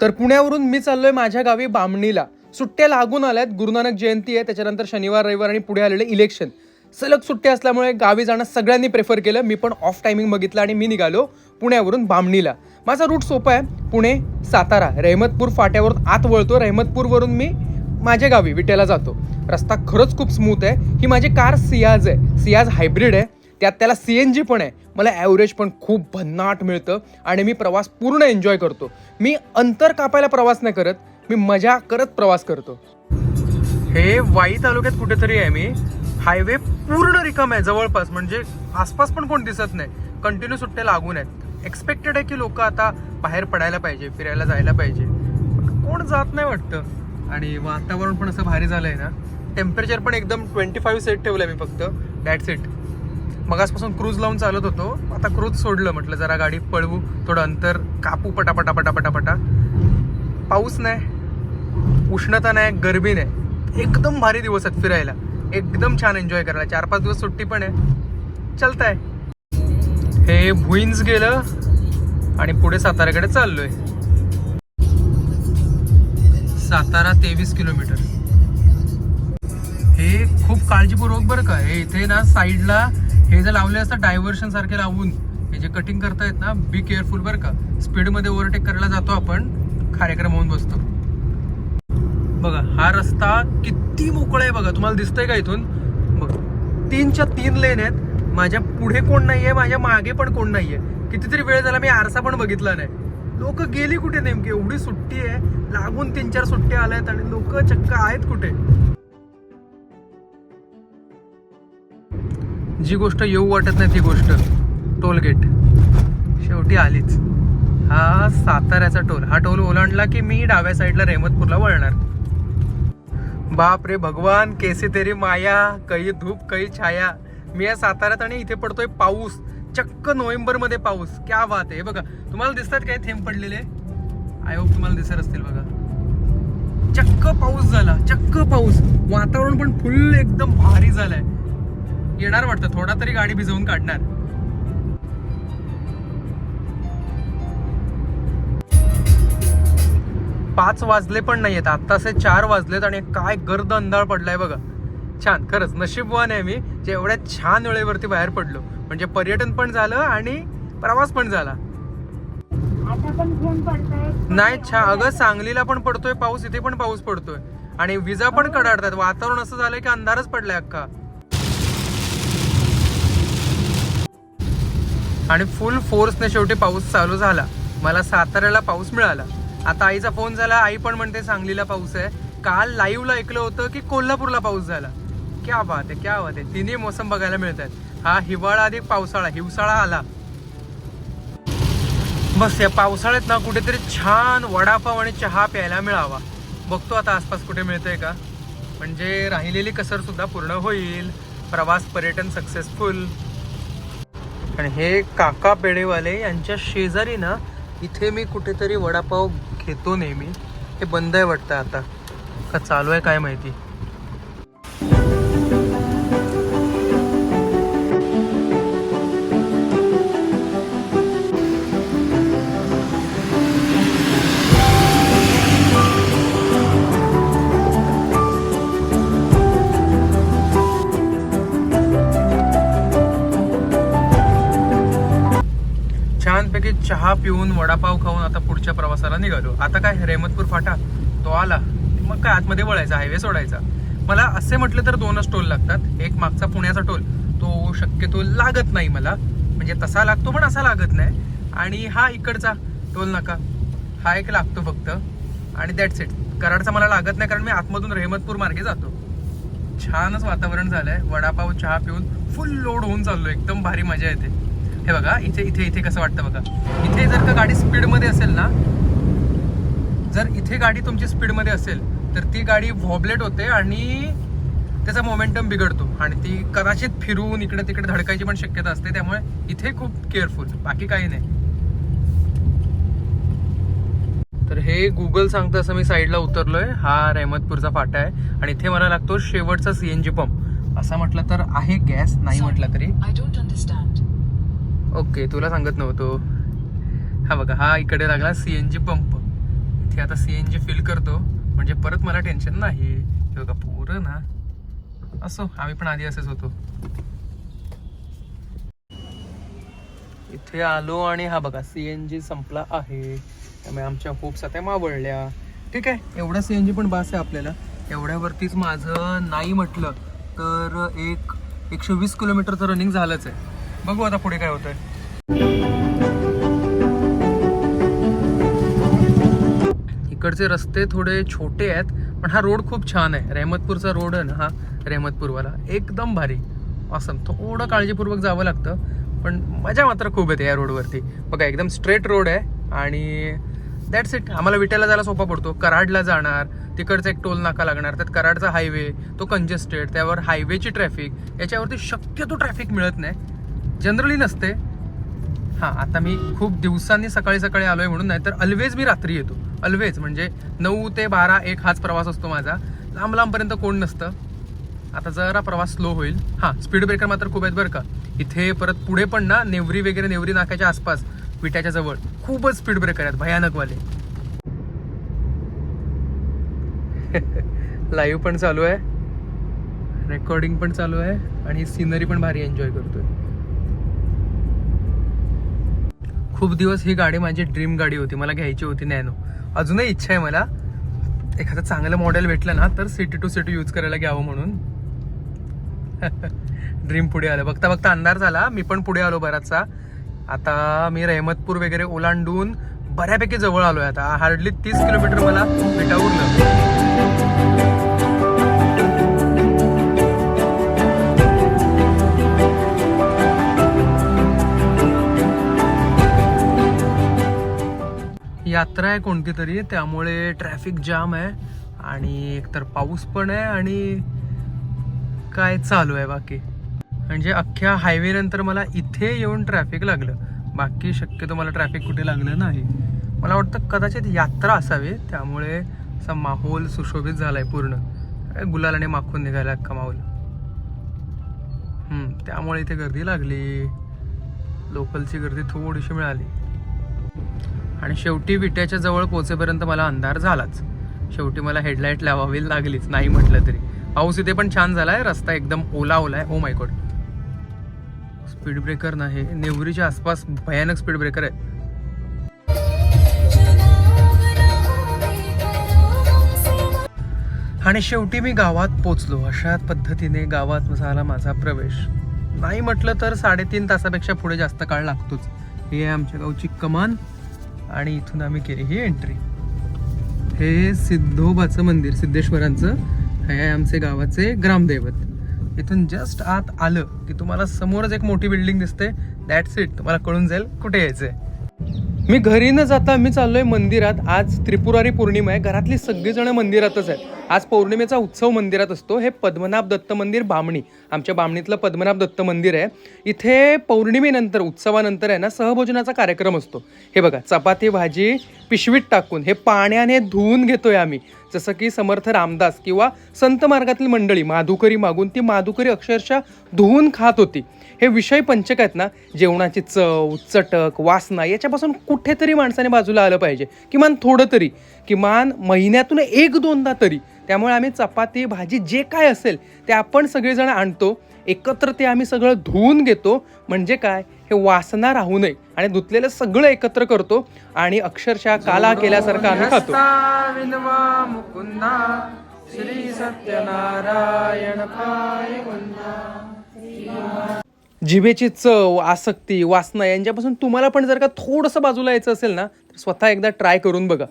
तर पुण्यावरून मी चाललोय माझ्या गावी बामणीला. सुट्ट्या लागून आल्यात. गुरुनानक जयंती आहे. त्याच्यानंतर शनिवार रविवार आणि पुढे आलेले इलेक्शन सलग सुट्ट्या असल्यामुळे गावी जाणं सगळ्यांनी प्रेफर केलं. मी पण ऑफ टायमिंग बघितलं आणि मी निघालो पुण्यावरून बामणीला. माझा रूट सोपा आहे. पुणे सातारा रहमतपूर फाट्यावरून आत वळतो. रहमतपूरवरून मी माझ्या गावी विट्याला जातो. रस्ता खरंच खूप स्मूथ आहे. ही माझी कार सियाज आहे. सियाज हायब्रिड आहे. त्यात त्याला सी एन जी पण आहे. मला ॲव्हरेज पण खूप भन्नाट मिळतं आणि मी प्रवास पूर्ण एन्जॉय करतो. मी अंतर कापायला प्रवास नाही करत मी मजा करत प्रवास करतो. हे वाई तालुक्यात कुठेतरी आहे मी. हायवे पूर्ण रिकाम आहे जवळपास. म्हणजे आसपास पण कोण दिसत नाही. कंटिन्यू सुट्ट्या लागून आहेत. एक्सपेक्टेड आहे की लोक आता बाहेर पडायला पाहिजे फिरायला जायला पाहिजे. कोण जात नाही वाटतं. आणि वातावरण पण असं भारी झालं आहे ना. टेम्परेचर पण एकदम ट्वेंटी फाईव्ह सेट ठेवलं आहे मी फक्त. दॅट्स इट मगासपासून क्रूज लावून चालत होतो. आता क्रूज सोडलं म्हटलं जरा गाडी पळवू थोडं अंतर कापू पटापटा पटापटा पटा. पाऊस नाही उष्णता नाही गर्मी नाही. एकदम भारी दिवस आहेत फिरायला. एकदम छान एन्जॉय करायला. चार पाच दिवस सुट्टी पण आहे. चलताय. हे भुईन्स गेलं आणि पुढे साताऱ्याकडे चाललोय. सातारा तेवीस किलोमीटर. हे खूप काळजीपूर्वक बरं का. हे इथे ना साईडला हे जे लावले असतं डायव्हर्शन सारखे लावून हे जे कटिंग करतायत ना बी केअरफुल बरं का. स्पीडमध्ये ओव्हरटेक करायला जातो आपण कार्यक्रम होऊन बसतो. बघा हा रस्ता किती मोकळा आहे बघा. तुम्हाला दिसतंय का इथून? बघ तीनच्या तीन लेन आहेत. माझ्या पुढे कोण नाहीये माझ्या मागे पण कोण नाहीये. कितीतरी वेळ झाला मी आरसा पण बघितला नाही. लोक गेली कुठे नेमकी? एवढी सुट्टी आहे. लागून तीन चार सुट्ट्या आल्या आहेत आणि लोक चक्क आहेत कुठे? जी गोष्ट येऊ वाटत नाही ती गोष्ट टोलगेट. शेवटी आलीच. हा साताऱ्याचा टोल. हा टोल ओलांडला की मी डाव्या साईडला रेहमतपूरला वळणार. बाप रे भगवान केसे तेरी माया काही धूप काही छाया. मी या साताऱ्यात आणि इथे पडतोय पाऊस. चक्क नोव्हेंबरमध्ये पाऊस. क्या बात आहे. हे बघा तुम्हाला दिसतात काय थेंब पडलेले? आय होप तुम्हाला दिसत असतील बघा. चक्क पाऊस झाला. चक्क पाऊस. वातावरण पण फुल एकदम भारी झालंय. येणार वाटतं. थोडा तरी गाडी भिजवून काढणार. पाच वाजले पण नाहीयेत. आत्ताचे चार वाजलेत आणि काय गर्द अंधार पडलाय बघा. छान. खरंच नशीबवान आहे मी. जे एवढ्या छान वेळेवरती बाहेर पडलो. म्हणजे पर्यटन पण झालं आणि प्रवास पण झाला. आता नाही छान अगं सांगलीला पण पडतोय पाऊस इथे पण पाऊस पडतोय. आणि विजा पण कडाडतात. वातावरण असं झालंय की अंधारच पडलाय अख्खा. आणि फुल फोर्सने शेवटी पाऊस चालू झाला. मला साताऱ्याला पाऊस मिळाला. आता आईचा फोन झाला. आई पण म्हणते सांगलीला पाऊस आहे. काल लाईव्हला ऐकलं होतं की कोल्हापूरला पाऊस झाला. क्या बात आहे क्या बात आहे. तिन्ही मोसम बघायला मिळत आहेत हा हिवाळा अधिक पावसाळा हिवसाळा आला. बस या पावसाळ्यात ना कुठेतरी छान वडापाव आणि चहा प्यायला मिळावा. बघतो आता आसपास कुठे मिळतंय का. म्हणजे राहिलेली कसर सुद्धा पूर्ण होईल. प्रवास पर्यटन सक्सेसफुल आणि हे काका पेढेवाले यांच्या शेजारी ना इथे मी कुठेतरी वडापाव घेतो नेहमी. हे बंद आहे वाटतं आता. का चालू आहे काय माहिती? चहा पिऊन वडापाव खाऊन आता पुढच्या प्रवासाला निघालो. आता काय रेहमतपूर फाटा? तो आला. मग काय आतमध्ये वळायचा हायवे सोडायचा. मला असे म्हटलं तर दोनच टोल लागतात. एक मागचा पुण्याचा टोल. तो शक्यतो लागत नाही मला. म्हणजे तसा लागतो पण असा लागत नाही. आणि हा इकडचा टोल नाका. हा एक लागतो फक्त. आणि दॅट्स इट कराडचा मला लागत नाही कारण मी आतमधून रेहमतपूर मार्गे जातो. छानच वातावरण झालंय. वडापाव चहा पिऊन फुल लोड होऊन चाललो एकदम भारी मजा येते. हे बघा इथे इथे इथे कसं वाटतं बघा. इथे जर का गाडी स्पीडमध्ये असेल ना जर इथे गाडी तुमची स्पीडमध्ये असेल तर ती गाडी व्हॉबलेट होते आणि त्याचा मोमेंटम बिघडतो. आणि ती कदाचित फिरून इकडे तिकडे धडकायची पण शक्यता असते त्यामुळे इथे खूप केअरफुल बाकी काही नाही. तर हे गुगल सांगतं असं मी साईडला उतरलोय. हा रहमतपूरचा फाटा आहे. आणि इथे मला लागतो शेवटचा सीएनजी पंप असा म्हटलं तर आहे गॅस नाही म्हटलं तरी. I don't understand. ओके तुला सांगत नव्हतो. हा बघा हा इकडे लागला जी पंप इथे आता सी एन जी फिल करतो. म्हणजे परत मला टेन्शन नाही. हे बघा पुरं ना. असो आम्ही पण आधी असेच होतो. इथे आलो आणि हा बघा सी एन जी संपला आहे. त्यामुळे आमच्या होप्स आता मावळल्या. ठीक आहे एवढा सी एन जी पण बास आहे आपल्याला. एवढ्यावरतीच माझं नाही म्हटलं तर एक एकशे वीस किलोमीटरचं रनिंग झालंच आहे. बघू आता पुढे काय होतंय. इकडचे रस्ते थोडे छोटे आहेत पण हा रोड खूप छान आहे. रेहमतपूरचा रोड आहे ना हा रेहमतपूरवाला. एकदम भारी. असं थोडं काळजीपूर्वक जावं लागतं पण मजा मात्र खूप येते या रोडवरती. बघा एकदम स्ट्रेट रोड आहे आणि दॅट्स इट आम्हाला विट्याला जायला सोपा पडतो. कराडला जाणार तिकडचा एक टोल नाका लागणार. त्यात कराडचा हायवे तो कंजेस्टेड त्यावर हायवेची ट्रॅफिक याच्यावरती शक्यतो ट्रॅफिक मिळत नाही. जनरली नसते. हां आता मी खूप दिवसांनी सकाळी सकाळी आलोय म्हणून नाही तर अल्वेज मी रात्री येतो. अल्वेज म्हणजे नऊ ते बारा एक हाच प्रवास असतो माझा. लांब लांबपर्यंत कोण नसतं. आता जरा प्रवास स्लो होईल. हां स्पीड ब्रेकर मात्र खूप आहेत बरं का. इथे परत पुढे पण ना नेवरी वगैरे नेवरी नाक्याच्या आसपास विट्याच्या जवळ खूपच स्पीड ब्रेकर आहेत भयानकवाले. लाईव्ह पण चालू आहे. रेकॉर्डिंग पण चालू आहे. आणि सिनरी पण भारी एन्जॉय करतोय. खूप दिवस ही गाडी माझी ड्रीम गाडी होती. मला घ्यायची होती नॅनो. अजूनही इच्छा आहे मला. एखादं चांगलं मॉडेल भेटलं ना तर सिटी टू सिटी यूज करायला घ्यावं म्हणून. ड्रीम पुढे आलं. बघता बघता अंधार झाला. मी पण पुढे आलो बराचसा. आता मी रहमतपूर वगैरे ओलांडून बऱ्यापैकी जवळ आलोय आता. हार्डली तीस किलोमीटर मला विटा उरलं. यात्रा आहे कोणती तरी त्यामुळे ट्रॅफिक जाम आहे आणि एकतर पाऊस पण आहे आणि काय चालू आहे बाकी. म्हणजे अख्ख्या हायवे नंतर मला इथे येऊन ट्रॅफिक लागलं. बाकी शक्यतो मला ट्रॅफिक कुठे लागलं नाही. मला वाटतं कदाचित यात्रा असावी त्यामुळे असा माहोल सुशोभित झालाय पूर्ण. गुलालाने माखून निघाला अख्खा माहोल. त्यामुळे इथे गर्दी लागली. लोकलची गर्दी थोडीशी मिळाली. आणि शेवटी विट्याच्या जवळ पोचेपर्यंत मला अंधार झालाच. शेवटी मला हेडलाईट लावावी लागलीच नाही म्हटलं तरी. पाऊस इथे पण छान झाला आहे रस्ता एकदम ओला ओला आहे oh my god speed breaker नाही नेवरीच्या आसपास भयानक स्पीड ब्रेकर आहे आणि शेवटी मी गावात पोचलो. अशा पद्धतीने गावात झाला माझा प्रवेश. नाही म्हटलं तर साडेतीन तासापेक्षा पुढे जास्त काळ लागतोच. हे आहे आमच्या गावची कमान. आणि इथून आम्ही केली ही एंट्री हे सिद्धोबाचं मंदिर सिद्धेश्वरांचं. हे आहे आमचे गावाचे ग्रामदैवत. इथून जस्ट आत आलं की तुम्हाला समोरच एक मोठी बिल्डिंग दिसते. दॅट्स इट तुम्हाला कळून जाईल कुठे यायचंय मी घरी न जाता मी चाललोय मंदिरात. आज त्रिपुरारी पौर्णिमा आहे. घरातली सगळीजण मंदिरातच आहेत. आज पौर्णिमेचा उत्सव मंदिरात असतो. हे पद्मनाभ दत्त मंदिर बामणी आमच्या बामणीतलं पद्मनाभ दत्त मंदिर आहे. इथे पौर्णिमेनंतर उत्सवानंतर आहे ना सहभोजनाचा कार्यक्रम असतो. हे बघा चपाती भाजी पिशवीत टाकून हे पाण्याने धुवून घेतोय आम्ही. जसं की समर्थ रामदास किंवा संत मार्गातील मंडळी माधुकरी मागून ती माधुकरी अक्षरशः धुवून खात होती. हे विषय पंचक आहेत ना जेवणाची चव चटक वासना याच्यापासून कुठेतरी माणसाने बाजूला आलं पाहिजे. किमान थोडं तरी किमान महिन्यातून एक दोनदा तरी त्यामुळे आम्ही चपाती भाजी जे काय असेल ते आपण सगळेजण आणतो. एकत्र ते आम्ही सगळं धुवून घेतो. म्हणजे काय? हे वासना राहू नये. आणि धुतलेलं सगळं एकत्र करतो. आणि अक्षरशः काला केल्यासारखं आम्ही खातो. श्री सत्यनारायण जिभेची चव आसक्ती वासना यांच्यापासून तुम्हाला पण जर का थोडंसं बाजूला यायचं असेल ना तर स्वतः एकदा ट्राय करून बघा.